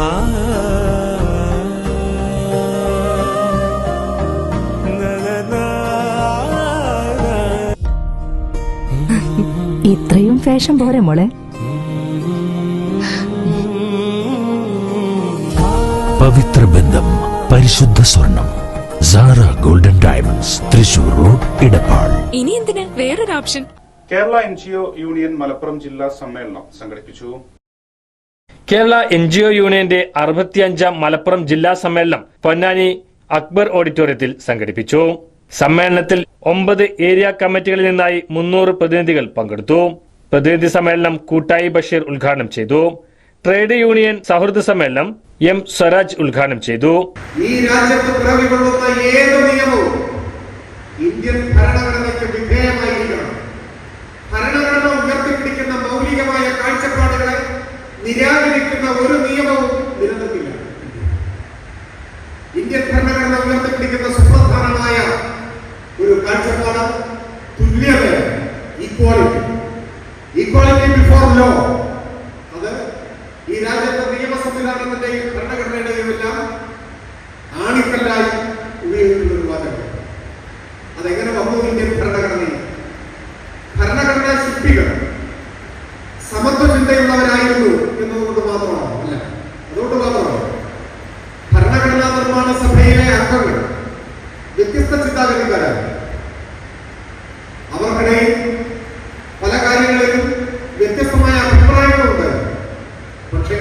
ഇത്രയും ഫാഷൻ പോരെ മോളെ. പവിത്ര ബന്ധം പരിശുദ്ധ സ്വർണം Sara golden diamonds Thrissur road Edappal ഇനി എന്തിനാ? വേറൊരു option. Kerala N G O union Malappuram ജില്ലാ സമ്മേളനം സംഘടിപ്പിച്ചു. കേരള എൻ ജി ഒ യൂണിയന്റെ അറുപത്തിയഞ്ചാം മലപ്പുറം ജില്ലാ സമ്മേളനം പൊന്നാനി അക്ബർ ഓഡിറ്റോറിയത്തിൽ സംഘടിപ്പിച്ചു. സമ്മേളനത്തിൽ ഒമ്പത് ഏരിയ കമ്മിറ്റികളിൽ നിന്നായി മുന്നൂറ് പ്രതിനിധികൾ പങ്കെടുത്തു. പ്രതിനിധി സമ്മേളനം കൂട്ടായി ബഷീർ ഉദ്ഘാടനം ചെയ്തു. ട്രേഡ് യൂണിയൻ സൗഹൃദ സമ്മേളനം എം സ്വരാജ് ഉദ്ഘാടനം ചെയ്തു. ഈ രാജ്യത്ത് പിറവികൊള്ളുന്ന ഏത് നിയമവും ഇന്ത്യൻ ഭരണഘടനയ്ക്ക് വിധേയമായിരിക്കണം ഭരണഘടന ഉയർത്തിപ്പിടിക്കുന്ന മൗലികമായ കാഴ്ചപ്പാടുകളെ നിരാകരിക്കുന്ന ഒരു നിയമവും നിലനിൽക്കില്ല. ഇന്ത്യൻ ഭരണഘടന ഉയർത്തിപ്പിടിക്കുന്ന സുപ്രധാനമായ ഒരു കാഴ്ചപ്പാട് തുല്യത ഈക്വാളിറ്റി ഈക്വാളിറ്റി ബിഫോർ ലോ അത് ഈ രാജ്യത്തെ നിയമ സംവിധാനത്തിന്റെയും ഭരണഘടനയുടെയും എല്ലാം ആണിക്കല്ലായി ഉപയോഗിക്കുന്ന ഒരു വാചകം അതെങ്ങനെ വന്നു ഇന്ത്യൻ ഭരണഘടനയിൽ? ഭരണഘടനാ ശില്പികൾ സമത്വ ചിന്തയുള്ളവരായിരുന്നു എന്നതുകൊണ്ട് വ്യത്യസ്ത ചിന്താഗതിക്കാരാണ് അവർക്കിടയിൽ പല കാര്യങ്ങളിലും വ്യത്യസ്തമായ അഭിപ്രായങ്ങളുണ്ട്. പക്ഷേ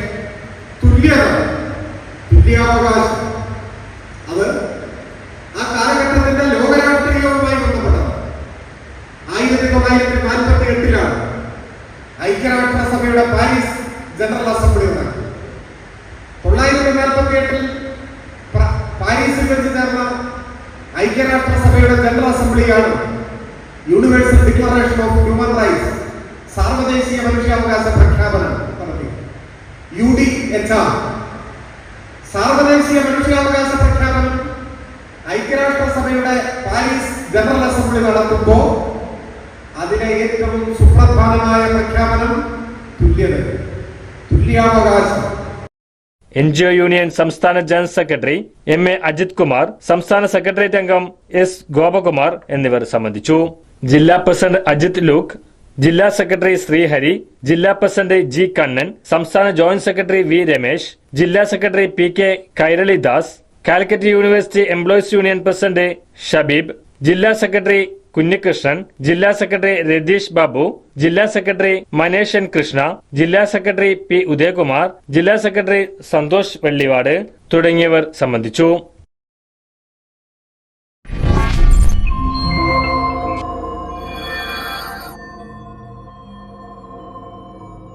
തുല്യത തുല്യാവകാശം അത് ആ കാലഘട്ടത്തിന്റെ ലോകരാഷ്ട്രീയവുമായി ബന്ധപ്പെട്ടതാണ്. ആയിരത്തി തൊള്ളായിരത്തി നാൽപ്പത്തി എട്ടിലാണ് ഐക്യരാഷ്ട്രസഭയുടെ പാരീസ് ജനറൽ അസംബ്ലി ഉണ്ടാക്കി തൊള്ളായിരത്തി നാൽപ്പത്തി എട്ടിൽ പാരീസിൽ വെച്ച് ചേർന്ന ഐക്യരാഷ്ട്രസഭയുടെ general അസംബ്ലിയാണ് universal declaration of human rights സാർവദേശീയ മനുഷ്യാവകാശ പ്രഖ്യാപനം നടത്തി. യു ഡി എച്ച് ആർ സാർവദേശീയ മനുഷ്യാവകാശ പ്രഖ്യാപനം ഐക്യരാഷ്ട്രസഭയുടെ പാരീസ് ജനറൽ അസംബ്ലി നടത്തുമ്പോൾ അതിലെ ഏറ്റവും സുപ്രധാനമായ പ്രഖ്യാപനം തുല്യത തുല്യാവകാശം. എൻ ജി ഒ യൂണിയൻ സംസ്ഥാന general secretary M A Ajith Kumar സംസ്ഥാന സെക്രട്ടേറിയറ്റ് അംഗം എസ് ഗോപകുമാർ എന്നിവർ സംബന്ധിച്ചു. ജില്ലാ പ്രസിഡന്റ് അജിത് ലൂക്ക് ജില്ലാ സെക്രട്ടറി ശ്രീഹരി ജില്ലാ പ്രസിഡന്റ് ജി കണ്ണൻ സംസ്ഥാന ജോയിന്റ് സെക്രട്ടറി വി രമേശ് ജില്ലാ secretary P K Kairalidas Calicut university employees union president Shabeeb ജില്ലാ സെക്രട്ടറി കുഞ്ഞികൃഷ്ണൻ ജില്ലാ സെക്രട്ടറി രതീഷ് ബാബു ജില്ലാ സെക്രട്ടറി മനേഷ് കൃഷ്ണ ജില്ലാ സെക്രട്ടറി പി ഉദയകുമാർ ജില്ലാ സെക്രട്ടറി സന്തോഷ് വെള്ളിവാട് തുടങ്ങിയവർ സംബന്ധിച്ചു.